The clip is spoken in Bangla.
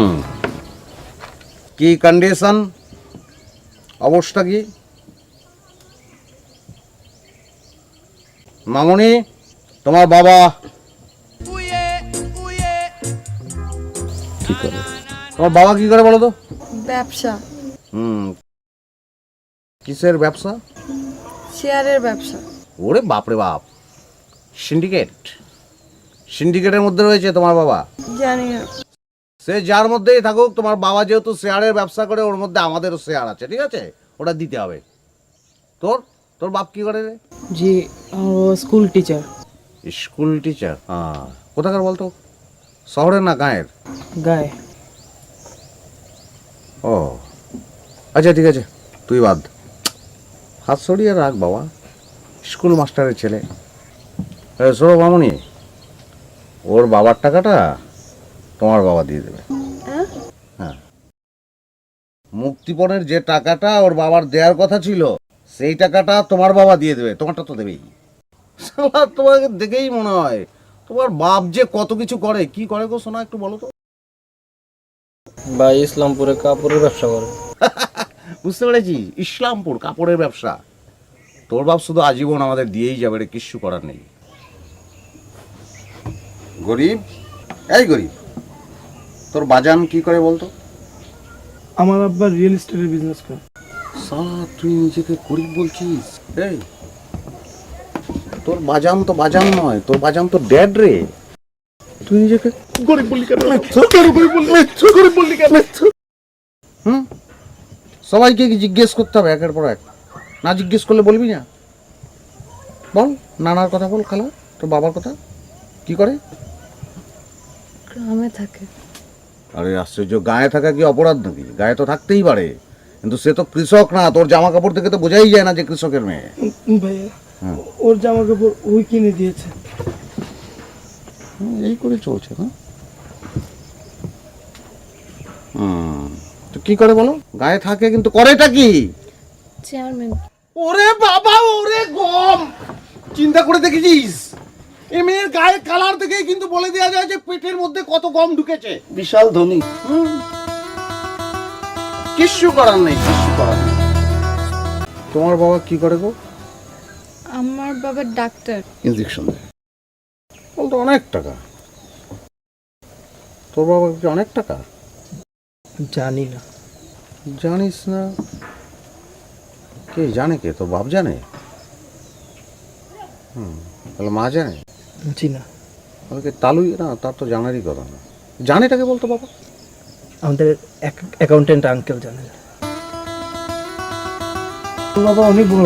হুম। কি কন্ডিশন অবস্থা কি? মামুনি তোমার বাবা? কি করে তোমার বাবা কি করে বলো তো ব্যবসা। হুম। কিসের ব্যবসা? শেয়ারের ব্যবসা। ওরে বাপরে বাপ। সিন্ডিকেট সিন্ডিকেটের মধ্যে রয়েছে তোমার বাবা? জানি না। সে যার মধ্যেই থাকুক তোমার বাবা যেহেতু শেয়ারের ব্যবসা করে ওর মধ্যে আমাদেরও শেয়ার আছে ঠিক আছে? ওটা দিতে হবে। তোর? তোর বাপ কি করে রে? জি স্কুল টিচার। স্কুল টিচার হ্যাঁ। কোথাকার বলতো? শহরের না গাঁয়ের? গায়ে। ও। আচ্ছা ঠিক আছে তুই বাদ। হাত সরিয়ে রাখ বাবা। স্কুল মাস্টারের ছেলে। শোনো মামনি। ওর বাবার টাকাটা তোমার বাবা দিয়ে দেবে। হ্যাঁ? হ্যাঁ। মুক্তিপণের যে টাকাটা ওর বাবার দেওয়ার কথা ছিল সেই টাকাটা তোমার বাবা দিয়ে দেবে তোমারটা তো দেবেই। তোমাকে দেখেই মনে হয় তোমার বাপ যে কত কিছু করে কি করে গো শোনা একটু বলো তো। বা ইসলামপুরে কাপড়ের ব্যবসা করে। বুঝতে পেরেছি ইসলামপুর কাপড়ের ব্যবসা। তোর বাপ শুধু আজীবন আমাদের দিয়েই যাবে রে কিচ্ছু করার নেই। গরিব? এই গরিব। তোর বাজান কি করে বলতো? আমার আব্বা রিয়েল এস্টেটের বিজনেস করে। সালা তুই নিজেকে গরিব বলছিস? এই তোর বাজান তো বাজান নয় তোর বাজান তো ড্যাড রে। তুই নিজেকে গরিব বললি কেন? গরিব বললি? কেন? হুম? সবাইকে কি জিজ্ঞেস করতে হবে একের পর এক? না জিজ্ঞেস করলে বলবি না? বল নানার কথা বল খালা তোর বাবার কথা। কি করে? গ্রামে থাকে। আরে আশ্চর্য গায়ে থাকা কি অপরাধ নাকি? গায়ে তো থাকতেই পারে। কিন্তু সে তো কৃষক না তোর জামা কাপড় থেকে তো বোঝাই যায় না যে কৃষকের মেয়ে। ভাইয়া ওর জামা কাপড় ওই কিনে দিয়েছে। এই করে চলছে না? তো কি করে বলো? গায়ে থাকে কিন্তু করেটা কি? চেয়ারম্যান ওরে বাবা ওরে গম! চিন্তা করে দেখেছিস গায়ে কালার দেখেই কিন্তু বলে দেওয়া যায় যে পেটের মধ্যে কত গম ঢুকেছে। বিশাল ধনী। হুম। কিচ্ছু করার নেই কিচ্ছু করার নেই। তোমার বাবা কি করে গো? আমার বাবা ডাক্তার। ইঞ্জেকশন দেয়। বলতো অনেক টাকা। তোর বাবা কি অনেক টাকা? জানি না। জানিস না? কে জানে কে? তোর বাপ জানে? হুম তাহলে মা জানে? জি না। তাহলে তালুই না তার তো জানারই কথা না। জানেটাকে বলতো বাবা? আমাদের অ্যাকাউন্টেন্ট আঙ্কেল জানেন বাবা অনেক বড়